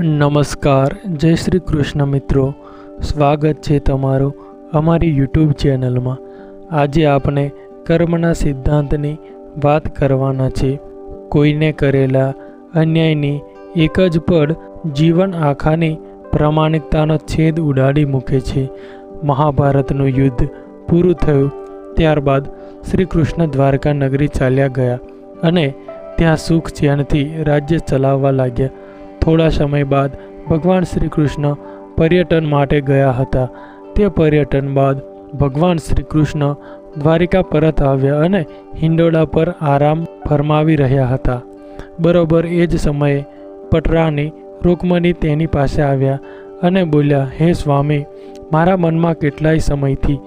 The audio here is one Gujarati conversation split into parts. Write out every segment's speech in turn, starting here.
નમસ્કાર, જય શ્રી કૃષ્ણ મિત્રો. સ્વાગત છે તમારું અમારી યુટ્યુબ ચેનલમાં. આજે આપણે કર્મના સિદ્ધાંતની વાત કરવાના છે. કોઈને કરેલા અન્યાયની એક જ પળ જીવન આખાની પ્રામાણિકતાનો છેદ ઉડાડી મૂકે છે. મહાભારતનું યુદ્ધ પૂરું થયું ત્યારબાદ શ્રી કૃષ્ણ દ્વારકા નગરી ચાલ્યા ગયા અને ત્યાં સુખ ચેનથી રાજ્ય ચલાવવા લાગ્યા. થોડા સમય બાદ ભગવાન શ્રી કૃષ્ણ પર્યટન માટે ગયા હતા. તે પર્યટન બાદ ભગવાન શ્રી કૃષ્ણ દ્વારિકા પરત આવ્યા અને હિંડોળા પર આરામ ફરમાવી રહ્યા હતા. બરોબર એ જ સમયે પટરાની રૂકમણી તેની પાસે આવ્યા અને બોલ્યા, હે સ્વામી, મારા મનમાં કેટલાય સમયથી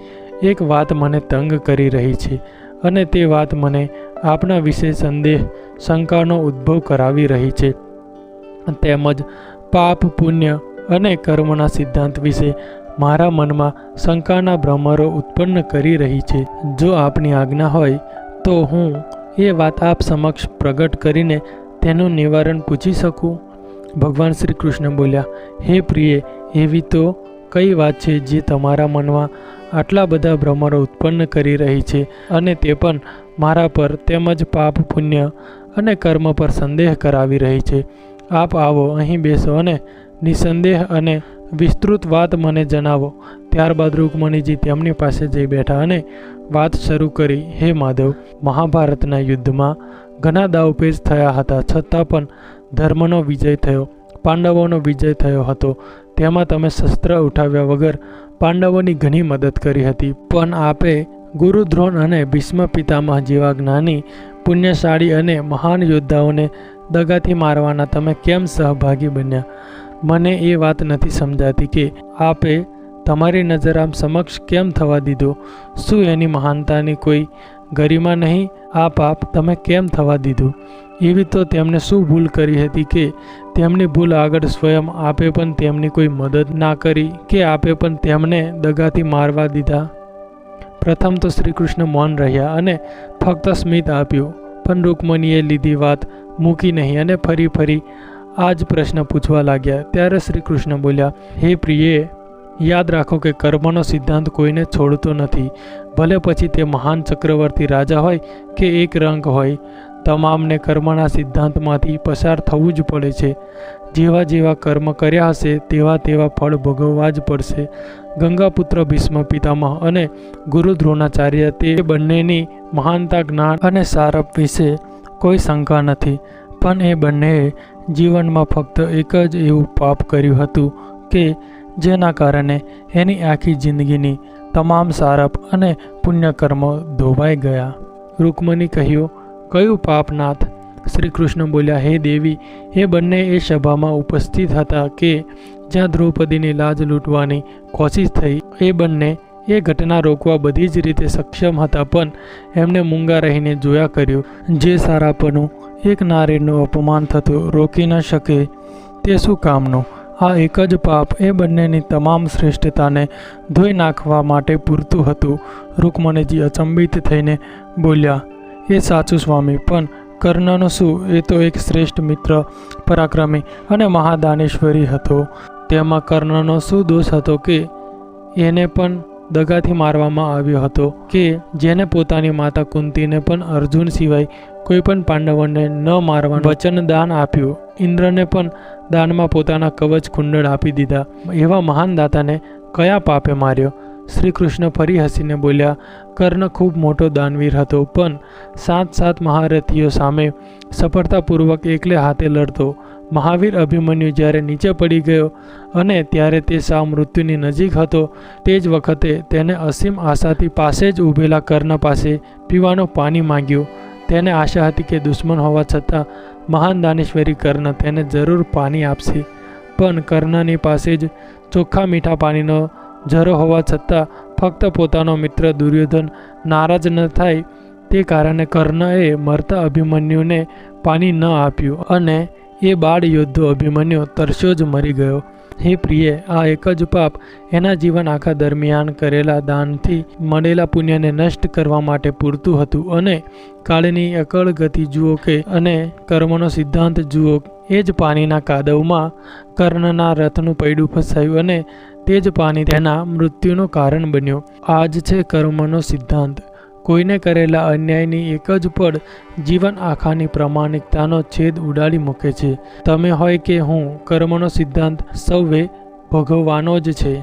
એક વાત મને તંગ કરી રહી છે અને તે વાત મને આપના વિશે સંદેહ, શંકાનો ઉદ્ભવ કરાવી રહી છે. તેમજ પાપ, પુણ્ય અને કર્મના સિદ્ધાંત વિશે મારા મનમાં શંકાના ભ્રમરો ઉત્પન્ન કરી રહી છે. જો આપની આજ્ઞા હોય તો હું એ વાત આપ સમક્ષ પ્રગટ કરીને તેનું નિવારણ પૂછી શકું. ભગવાન શ્રી કૃષ્ણ બોલ્યા, હે પ્રિય, એવી તો કઈ વાત છે જે તમારા મનમાં આટલા બધા ભ્રમરો ઉત્પન્ન કરી રહી છે અને તે પણ મારા પર તેમજ પાપ, પુણ્ય અને કર્મ પર સંદેહ કરાવી રહી છે? આપ આવો, અહીં બેસો અને નિસંદેહ અને વિસ્તૃત વાત મને જણાવો. ત્યારબાદ રૂકમણીજી તેમની પાસે જઈ બેઠા અને વાત શરૂ કરી, હે માધવ, મહાભારતના યુદ્ધમાં ઘણા દાવપેચ થયા હતા, છતાં પણ ધર્મનો વિજય થયો, પાંડવોનો વિજય થયો હતો. તેમાં તમે શસ્ત્ર ઉઠાવ્યા વગર પાંડવોની ઘણી મદદ કરી હતી. પણ આપે ગુરુદ્રોણ અને ભીષ્મ પિતામહ જેવા જ્ઞાની, પુણ્યશાળી અને મહાન યોદ્ધાઓને દગાથી મારવાના તમે કેમ સહભાગી બન્યા? મને એ વાત નથી સમજાતી કે આપે તમારી નજર આમ સમક્ષ કેમ થવા દીધો? શું એની મહાનતાની કોઈ ગરિમા નહીં? આ પાપ તમે કેમ થવા દીધું? એવી તો તેમને શું ભૂલ કરી હતી કે તેમની ભૂલ આગળ સ્વયં આપે પણ તેમની કોઈ મદદ ના કરી કે આપે પણ તેમને દગાથી મારવા દીધા? પ્રથમ તો શ્રી કૃષ્ણ મૌન રહ્યા અને ફક્ત સ્મિત આપ્યું. પણ રૂકમણીએ લીધી વાત મૂકી નહીં અને ફરી ફરી આ જ પ્રશ્ન પૂછવા લાગ્યા. ત્યારે શ્રી કૃષ્ણ બોલ્યા, હે પ્રિયે, યાદ રાખો કે કર્મનો સિદ્ધાંત કોઈને છોડતો નથી. ભલે પછી તે મહાન ચક્રવર્તી રાજા હોય કે એક રંગ હોય, તમામને કર્મના સિદ્ધાંતમાંથી પસાર થવું જ પડે છે. જેવા જેવા કર્મ કર્યા હશે, તેવા તેવા ફળ ભોગવવા જ પડશે. ગંગાપુત્ર ભીષ્મ પિતામહ અને ગુરુ દ્રોણાચાર્ય તે બંનેની મહાનતા, જ્ઞાન અને સારપ વિશે કોઈ શંકા નથી. પણ એ બંનેએ જીવનમાં ફક્ત એક જ એવું પાપ કર્યું હતું કે, જેના કારણે એની આખી જિંદગીની તમામ સારપ અને પુણ્યકર્મો ધોવાઈ ગયા. રૂકમણી કહ્યું, કયું પાપનાથ? શ્રી કૃષ્ણ બોલ્યા, હે દેવી, એ બંને એ સભામાં ઉપસ્થિત હતા કે, જ્યાં દ્રૌપદીની લાજ લૂંટવાની કોશિશ થઈ, એ બંને એ ઘટના રોકવા બધી જ રીતે સક્ષમ હતા, પણ એમને મૂંગા રહીને જોયા કર્યું. જે સારાપનું એક નારીનું અપમાન થતું રોકી ન શકે, તે શું કામનું? આ એક જ પાપ એ બંનેની તમામ શ્રેષ્ઠતાને ધોઈ નાખવા માટે પૂરતું હતું. રૂકમણીજી અચંબિત થઈને બોલ્યા, એ સાચું સ્વામી, પણ કર્ણનો શું? એ તો એક શ્રેષ્ઠ મિત્ર, પરાક્રમી અને મહાદાનેશ્વરી હતો. તેમાં કર્ણનો શું દોષ હતો કે એને પણ દગાથી મારવામાં આવ્યો હતો કે જેને પોતાની માતા કુંતીને પણ અર્જુન સિવાય કોઈ પણ પાંડવોને ન મારવાનું વચન દાન આપ્યું. ઇન્દ્રને પણ દાનમાં પોતાના કવચ કુંડળ આપી દીધા. એવા મહાન દાતાને કયા પાપે માર્યો? શ્રી કૃષ્ણ ફરી હસીને બોલ્યા, કર્ણ ખૂબ મોટો દાનવીર હતો, પણ સાત સાત મહારથીઓ સામે સફળતાપૂર્વક એકલે હાથે લડતો. મહાવીર અભિમન્યુ જ્યારે નીચે પડી ગયો અને ત્યારે તે સાવ મૃત્યુની નજીક હતો, તે જ વખતે તેને અસીમ આશાથી પાસે જ ઊભેલા કર્ણ પાસે પીવાનું પાણી માંગ્યું. તેને આશા હતી કે દુશ્મન હોવા છતાં મહાન દાનેશ્વરી કર્ણ તેને જરૂર પાણી આપશે. પણ કર્ણની પાસે જ ચોખ્ખા મીઠા પાણીનો ઝરો હોવા છતાં ફક્ત પોતાનો મિત્ર દુર્યોધન નારાજ ન થાય તે કારણે કર્ણએ મરતા અભિમન્યુને પાણી ન આપ્યું અને એ બાળ યોદ્ધો અભિમન્યુ તરસ્યો જ મરી ગયો. હે પ્રિય, આ એક જ પાપ એના જીવન આખા દરમિયાન કરેલા દાનથી મળેલા પુણ્યને નષ્ટ કરવા માટે પૂરતું હતું અને કાળની અકળ ગતિ જુઓ કે અને કર્મનો સિદ્ધાંત જુઓ, એ જ પાણીના કાદવમાં કર્ણના રથનું પૈડું ફસાયું અને તે જ પાણી તેના મૃત્યુનું કારણ બન્યું. આ જ છે કર્મનો સિદ્ધાંત. કોઈને કરેલા અન્યાયની એક જ પળ જીવન આખાની પ્રમાણિકતાનો છેદ ઉડાડી મૂકે છે. તમે હોય કે હું, કર્મનો સિદ્ધાંત સૌએ ભોગવવાનો જ છે.